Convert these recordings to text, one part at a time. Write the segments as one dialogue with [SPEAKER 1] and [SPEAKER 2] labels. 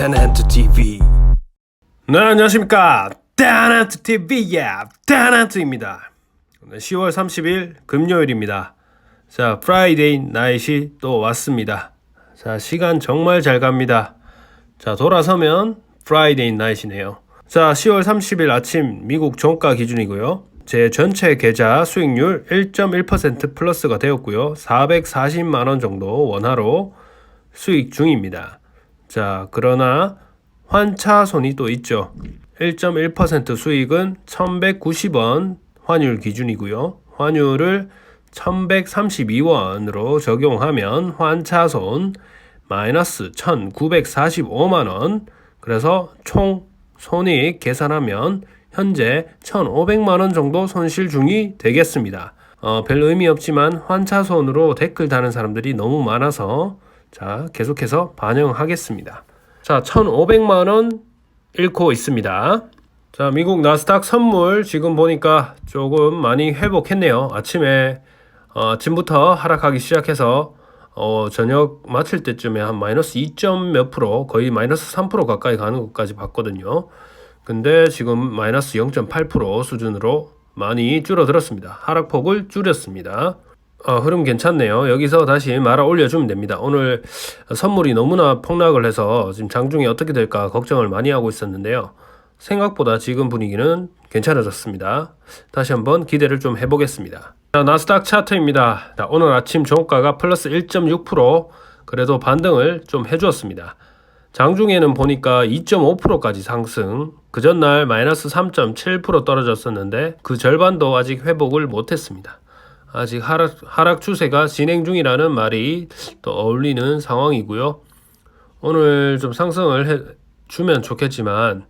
[SPEAKER 1] 테넨트 TV 네 안녕하십니까. 테넨트 TV의 테넨트입니다. 오늘 10월 30일 금요일입니다. 자 프라이데이 나잇이 또 왔습니다. 자 시간 정말 잘 갑니다. 자 돌아서면 프라이데이 나잇이네요. 자 10월 30일 아침 미국 종가 기준이고요. 제 전체 계좌 수익률 1.1% 플러스가 되었고요. 440만 원 정도 원화로 수익 중입니다 자, 그러나 환차손이 또 있죠. 1.1% 수익은 1190원 환율 기준이고요. 환율을 1132원으로 적용하면 환차손 마이너스 1945만원 그래서 총 손익 계산하면 현재 1500만원 정도 손실 중이 되겠습니다. 어, 별 의미 없지만 환차손으로 댓글 다는 사람들이 너무 많아서 자, 계속해서 반영하겠습니다. 자, 1,500만 원 잃고 있습니다. 자, 미국 나스닥 선물 지금 보니까 조금 많이 회복했네요. 아침에, 어, 아침부터 하락하기 시작해서, 어, 저녁 마칠 때쯤에 한 마이너스 2. 몇 프로, 거의 마이너스 3% 가까이 가는 것까지 봤거든요. 근데 지금 마이너스 0.8% 수준으로 많이 줄어들었습니다. 하락폭을 줄였습니다. 어, 흐름 괜찮네요. 여기서 다시 말아 올려주면 됩니다. 오늘 선물이 너무나 폭락을 해서 지금 장중에 어떻게 될까 걱정을 많이 하고 있었는데요. 생각보다 지금 분위기는 괜찮아졌습니다. 다시 한번 기대를 좀 해보겠습니다. 자, 나스닥 차트입니다. 자, 오늘 아침 종가가 플러스 1.6% 그래도 반등을 좀 해주었습니다. 장중에는 보니까 2.5%까지 상승, 그 전날 마이너스 3.7% 떨어졌었는데 그 절반도 아직 회복을 못했습니다. 아직 하락, 하락 추세가 진행 중이라는 말이 또 어울리는 상황이고요. 오늘 좀 상승을 해 주면 좋겠지만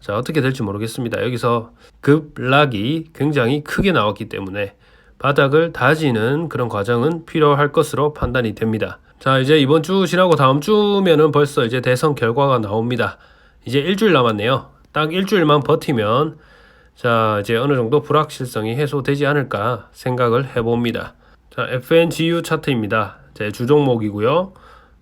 [SPEAKER 1] 자 어떻게 될지 모르겠습니다. 여기서 급락이 굉장히 크게 나왔기 때문에 바닥을 다지는 그런 과정은 필요할 것으로 판단이 됩니다. 자 이제 이번 주 지나고 다음 주면은 벌써 이제 대선 결과가 나옵니다. 이제 일주일 남았네요. 딱 일주일만 버티면 자, 이제 어느 정도 불확실성이 해소되지 않을까 생각을 해봅니다. 자, FNGU 차트입니다. 제 주종목이고요.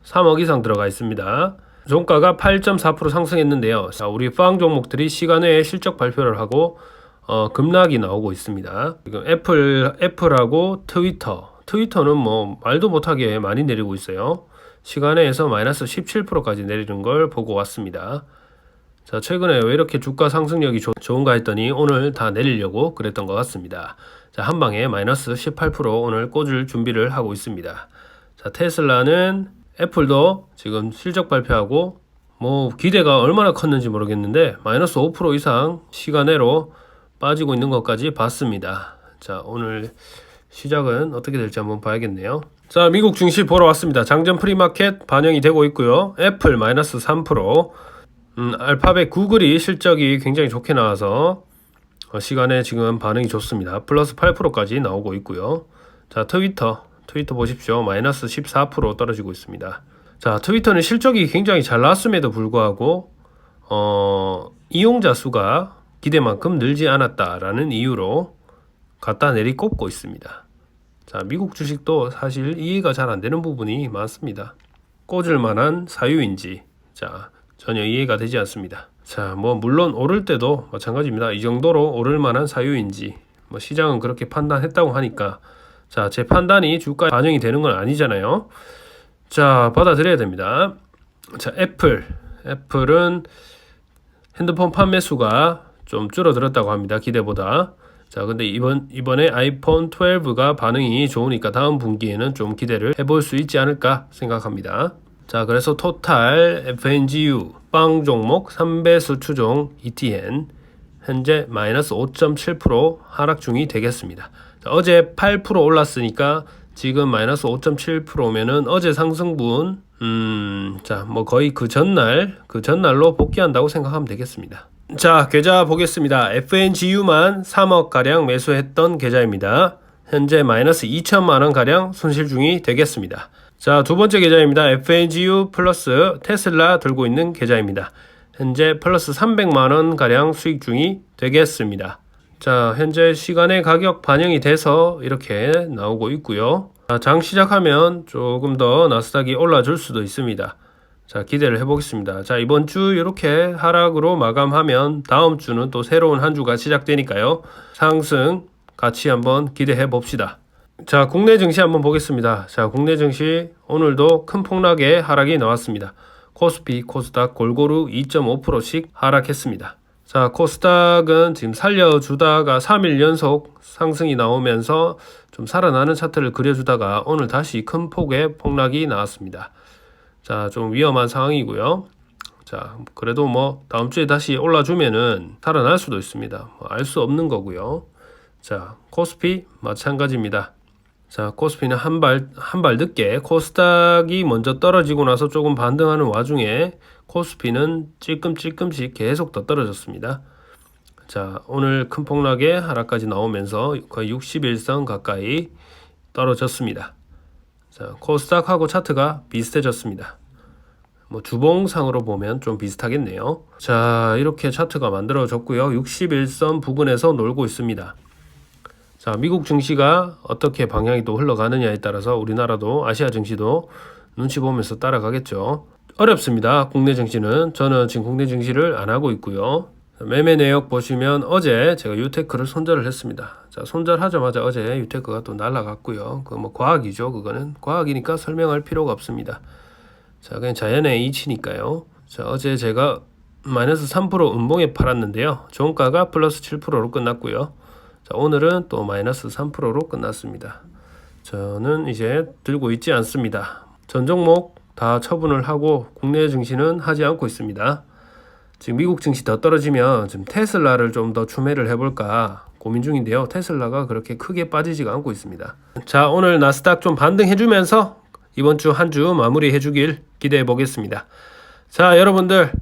[SPEAKER 1] 3억 이상 들어가 있습니다. 종가가 8.4% 상승했는데요. 자, 우리 빵 종목들이 시간 외에 실적 발표를 하고 어, 급락이 나오고 있습니다. 지금 애플, 애플하고 트위터. 트위터는 뭐 말도 못하게 많이 내리고 있어요. 시간외에서 마이너스 17%까지 내리는 걸 보고 왔습니다. 자, 최근에 왜 이렇게 주가 상승력이 좋, 좋은가 했더니 오늘 다 내리려고 그랬던 것 같습니다. 자, 한 방에 마이너스 18% 오늘 꽂을 준비를 하고 있습니다. 자, 테슬라는 애플도 지금 실적 발표하고 뭐 기대가 얼마나 컸는지 모르겠는데 마이너스 5% 이상 시간내로 빠지고 있는 것까지 봤습니다. 자, 오늘 시작은 어떻게 될지 한번 봐야겠네요. 자, 미국 증시 보러 왔습니다. 장전 프리마켓 반영이 되고 있고요. 애플 마이너스 3%, 음, 알파벳 구글이 실적이 굉장히 좋게 나와서 어, 시간에 지금 반응이 좋습니다. 플러스 8%까지 나오고 있고요. 자, 트위터. 트위터 보십시오. 마이너스 14% 떨어지고 있습니다. 자, 트위터는 실적이 굉장히 잘 나왔음에도 불구하고, 어, 이용자 수가 기대만큼 늘지 않았다라는 이유로 갖다 내리꼽고 있습니다. 자, 미국 주식도 사실 이해가 잘 안 되는 부분이 많습니다. 꽂을 만한 사유인지, 자, 전혀 이해가 되지 않습니다. 자, 뭐 물론 오를 때도 마찬가지입니다. 이 정도로 오를 만한 사유인지 뭐 시장은 그렇게 판단했다고 하니까 자, 제 판단이 주가에 반영이 되는 건 아니잖아요. 자, 받아들여야 됩니다. 자, 애플. 애플은 핸드폰 판매 수가 좀 줄어들었다고 합니다. 기대보다. 자, 근데 이번 이번에 아이폰 12가 반응이 좋으니까 다음 분기에는 좀 기대를 해볼 수 있지 않을까 생각합니다. 자, 그래서 토탈 FNGU 빵 종목 3배수 추종 ETN 현재 마이너스 5.7% 하락 중이 되겠습니다. 자, 어제 8% 올랐으니까 지금 마이너스 5.7%면은 어제 상승분 음, 자, 뭐 거의 그 전날 그 전날로 복귀한다고 생각하면 되겠습니다. 자, 계좌 보겠습니다. FNGU만 3억 가량 매수했던 계좌입니다. 현재 마이너스 2천만 원 가량 손실 중이 되겠습니다. 자, 두 번째 계좌입니다. FNGU 플러스 테슬라 들고 있는 계좌입니다. 현재 플러스 300만원 가량 수익 중이 되겠습니다. 자, 현재 시간의 가격 반영이 돼서 이렇게 나오고 있고요. 자, 장 시작하면 조금 더 나스닥이 올라줄 수도 있습니다. 자, 기대를 해보겠습니다. 자, 이번 주 이렇게 하락으로 마감하면 다음 주는 또 새로운 한 주가 시작되니까요. 상승 같이 한번 기대해 봅시다. 자, 국내 증시 한번 보겠습니다. 자, 국내 증시 오늘도 큰 폭락의 하락이 나왔습니다. 코스피, 코스닥 골고루 2.5%씩 하락했습니다. 자, 코스닥은 지금 살려주다가 3일 연속 상승이 나오면서 좀 살아나는 차트를 그려주다가 오늘 다시 큰 폭의 폭락이 나왔습니다. 자, 좀 위험한 상황이고요. 자, 그래도 뭐 다음 주에 다시 올라주면은 살아날 수도 있습니다. 뭐 알수 없는 거고요. 자, 코스피 마찬가지입니다. 자, 코스피는 한 발 한 발 늦게 코스닥이 먼저 떨어지고 나서 조금 반등하는 와중에 코스피는 찔끔찔끔씩 계속 더 떨어졌습니다. 자, 오늘 큰 폭락의 하락까지 나오면서 거의 61선 가까이 떨어졌습니다. 자, 코스닥하고 차트가 비슷해졌습니다. 뭐 주봉상으로 보면 좀 비슷하겠네요. 자, 이렇게 차트가 만들어졌고요. 61선 부근에서 놀고 있습니다. 자, 미국 증시가 어떻게 방향이 또 흘러가느냐에 따라서 우리나라도 아시아 증시도 눈치 보면서 따라가겠죠. 어렵습니다. 국내 증시는 저는 지금 국내 증시를 안 하고 있고요. 매매 내역 보시면 어제 제가 유테크를 손절을 했습니다. 자, 손절하자마자 어제 유테크가 또 날라갔고요. 그 뭐 과학이죠. 그거는 과학이니까 설명할 필요가 없습니다. 자, 그냥 자연의 이치니까요. 자, 어제 제가 마이너스 3% 음봉에 팔았는데요. 종가가 플러스 7%로 끝났고요. 자, 오늘은 또 마이너스 3%로 끝났습니다. 저는 이제 들고 있지 않습니다. 전 종목 다 처분을 하고 국내 증시는 하지 않고 있습니다. 지금 미국 증시 더 떨어지면 지금 테슬라를 좀 더 추매를 해볼까 고민 중인데요. 테슬라가 그렇게 크게 빠지지가 않고 있습니다. 자, 오늘 나스닥 좀 반등해주면서 이번 주 한 주 마무리해주길 기대해 보겠습니다. 자, 여러분들,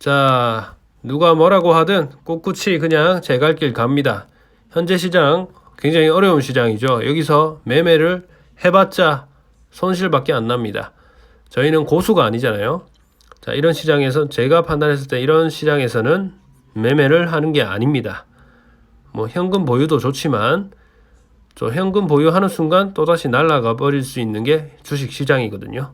[SPEAKER 1] 자 누가 뭐라고 하든 꿋꿋이 그냥 제 갈 길 갑니다. 현재 시장 굉장히 어려운 시장이죠. 여기서 매매를 해봤자 손실밖에 안 납니다. 저희는 고수가 아니잖아요. 자, 이런 시장에서 제가 판단했을 때 이런 시장에서는 매매를 하는 게 아닙니다. 뭐 현금 보유도 좋지만 저 현금 보유하는 순간 또다시 날아가 버릴 수 있는 게 주식 시장이거든요.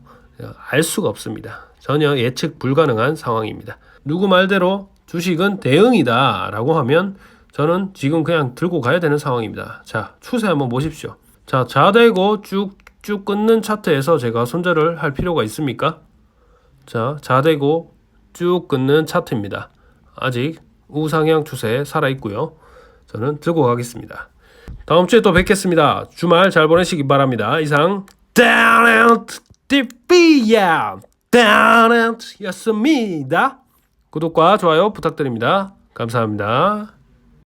[SPEAKER 1] 알 수가 없습니다. 전혀 예측 불가능한 상황입니다. 누구 말대로 주식은 대응이다 라고 하면 저는 지금 그냥 들고 가야 되는 상황입니다. 자, 추세 한번 보십시오. 자, 자대고 쭉쭉 끊는 차트에서 제가 손절을 할 필요가 있습니까? 자, 자대고 쭉 끊는 차트입니다. 아직 우상향 추세 살아 있고요. 저는 들고 가겠습니다. 다음 주에 또 뵙겠습니다. 주말 잘 보내시기 바랍니다. 이상 Down and TV야 Down and 였습니다. 구독과 좋아요 부탁드립니다. 감사합니다.